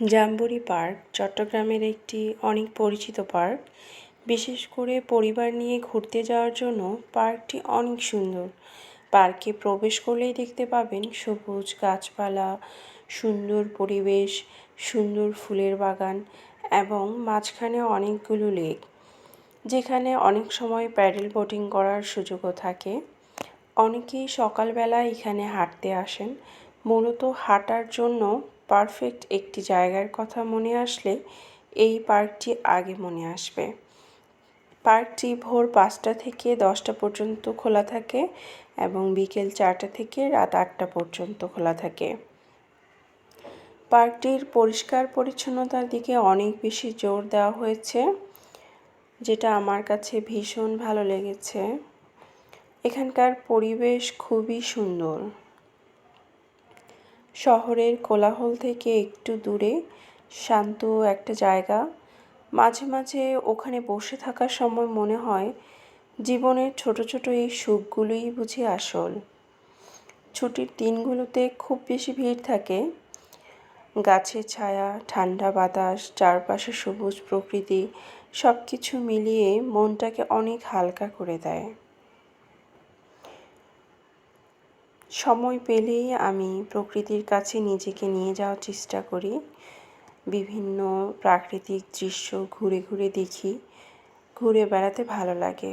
Jamboree park চট্টগ্রামের একটি অনেক পরিচিত পার্ক। বিশেষ করে পরিবার নিয়ে ঘুরতে যাওয়ার জন্য পার্কটি অনেক সুন্দর। পার্কে প্রবেশ করলেই দেখতে পাবেন সবুজ গাছপালা, সুন্দর পরিবেশ, সুন্দর ফুলের বাগান এবং মাঝখানে অনেকগুলো লেক, যেখানে অনেক সময় প্যাডেল বোটিং করার সুযোগও থাকে। অনেকেই সকালবেলা এখানে হাঁটতে আসেন। মূলত হাঁটার জন্য পারফেক্ট একটি জায়গার কথা মনে আসলে এই পার্কটি আগে মনে আসবে। পার্কটি ভোর পাঁচটা থেকে দশটা পর্যন্ত খোলা থাকে এবং বিকেল চারটা থেকে রাত আটটা পর্যন্ত খোলা থাকে। পার্কটির পরিষ্কার পরিচ্ছন্নতার দিকে অনেক বেশি জোর দেওয়া হয়েছে, যেটা আমার কাছে ভীষণ ভালো লেগেছে। এখানকার পরিবেশ খুবই সুন্দর। শহরের কোলাহল থেকে একটু দূরে, শান্ত একটা জায়গা। মাঝে মাঝে ওখানে বসে থাকার সময় মনে হয়, জীবনের ছোট ছোট এই সুখগুলোই বুঝি আসল। ছুটির দিনগুলোতে খুব বেশি ভিড় থাকে। গাছের ছায়া, ঠান্ডা বাতাস, চারপাশে সবুজ প্রকৃতি সব কিছু মিলিয়ে মনটাকে অনেক হালকা করে দেয়। সময় পেলেই আমি প্রকৃতির কাছে নিজেকে নিয়ে যাওয়ার চেষ্টা করি। বিভিন্ন প্রাকৃতিক দৃশ্য ঘুরে ঘুরে দেখি। ঘুরে বেড়াতে ভালো লাগে।